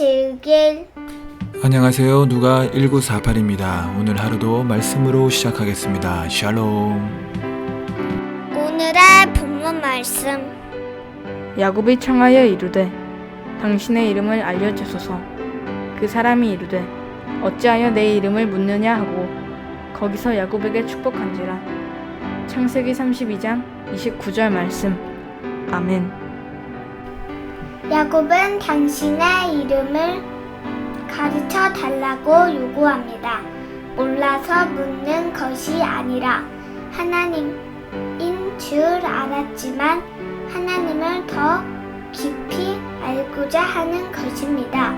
즐길 안녕하세요. 누가 1948입니다. 오늘 하루도 말씀으로 시작하겠습니다. 샬롬. 오늘의 본문 말씀 야곱이 청하여 이르되 당신의 이름을 알려주소서 그 사람이 이르되 어찌하여 내 이름을 묻느냐 하고 거기서 야곱에게 축복한지라 창세기 32장 29절 말씀 아멘 야곱은 당신의 이름을 가르쳐 달라고 요구합니다. 몰라서 묻는 것이 아니라 하나님인 줄 알았지만 하나님을 더 깊이 알고자 하는 것입니다.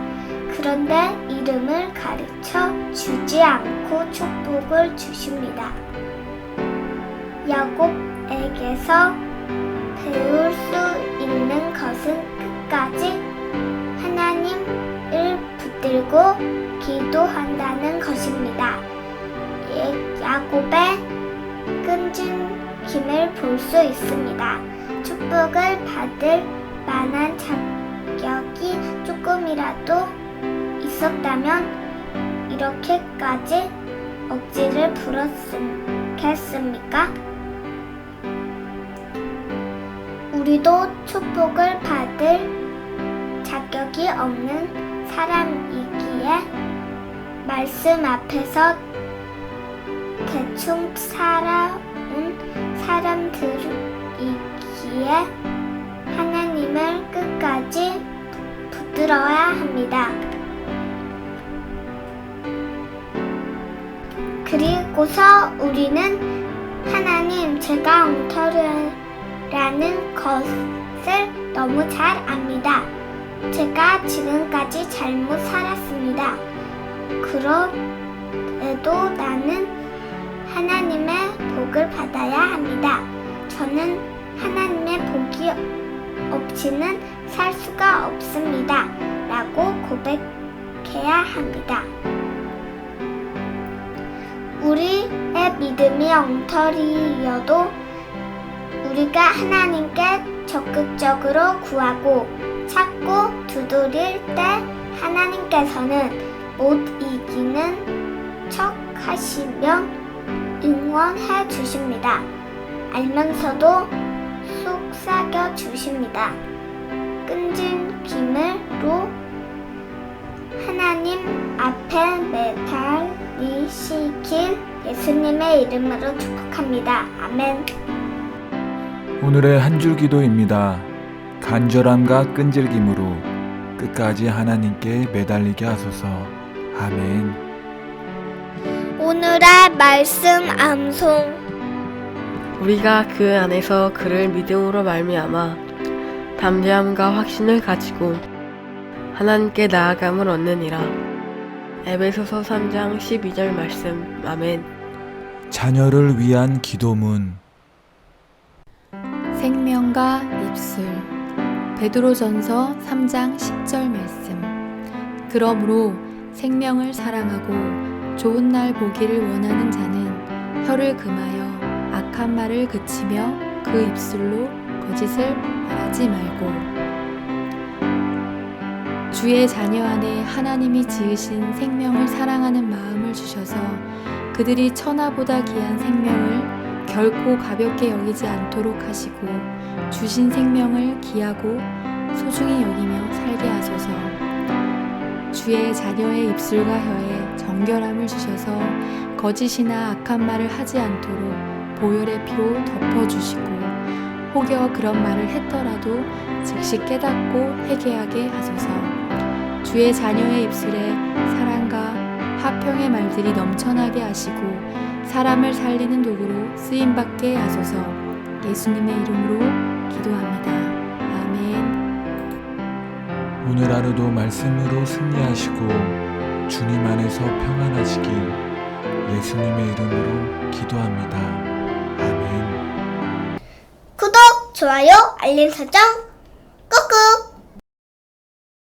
그런데 이름을 가르쳐 주지 않고 축복을 주십니다. 야곱에게서 배울 수 있는 것은 끝까지 하나님을 붙들고 기도한다는 것입니다. 예- 야곱의 끈질김을 볼 수 있습니다. 축복을 받을 만한 자격이 조금이라도 있었다면 이렇게까지 억지를 부렸겠습니까? 우리도 축복을 받을 자격이 없는 사람이기에 말씀 앞에서 대충 살아온 사람들이기에 하나님을 끝까지 붙들어야 합니다. 그리고서 우리는 하나님 제가 엉터리라는 것을 너무 잘 압니다. 제가 지금까지 잘못 살았습니다. 그럼에도 나는 하나님의 복을 받아야 합니다. 저는 하나님의 복이 없이는 살 수가 없습니다. 라고 고백해야 합니다. 우리의 믿음이 엉터리여도 우리가 하나님께 적극적으로 구하고 찾고 두드릴 때 하나님께서는 못 이기는 척 하시며 응원해 주십니다. 알면서도 속삭여 주십니다. 끈질김으로 하나님 앞에 매달리시길 예수님의 이름으로 축복합니다. 아멘. 오늘의 한 줄 기도입니다. 간절함과 끈질김으로 끝까지 하나님께 매달리게 하소서. 아멘. 오늘의 말씀 암송 우리가 그 안에서 그를 믿음으로 말미암아 담대함과 확신을 가지고 하나님께 나아감을 얻느니라. 에베소서 3장 12절 말씀. 아멘. 자녀를 위한 기도문. 생명과 입술 베드로전서 3장 10절 말씀. 그러므로 생명을 사랑하고 좋은 날 보기를 원하는 자는 혀를 금하여 악한 말을 그치며 그 입술로 거짓을 말하지 말고. 주의 자녀 안에 하나님이 지으신 생명을 사랑하는 마음을 주셔서 그들이 천하보다 귀한 생명을 결코 가볍게 여기지 않도록 하시고 주신 생명을 귀하고 소중히 여기며 살게 하소서. 주의 자녀의 입술과 혀에 정결함을 주셔서 거짓이나 악한 말을 하지 않도록 보혈의 피로 덮어주시고 혹여 그런 말을 했더라도 즉시 깨닫고 회개하게 하소서. 주의 자녀의 입술에 사랑과 화평의 말들이 넘쳐나게 하시고 사람을 살리는 도구로 쓰임 받게 하소서. 예수님의 이름으로 기도합니다. 아멘. 오늘 하루도 말씀으로 승리하시고 주님 안에서 평안하시길 예수님의 이름으로 기도합니다. 아멘. 구독, 좋아요, 알림 설정 꾹꾹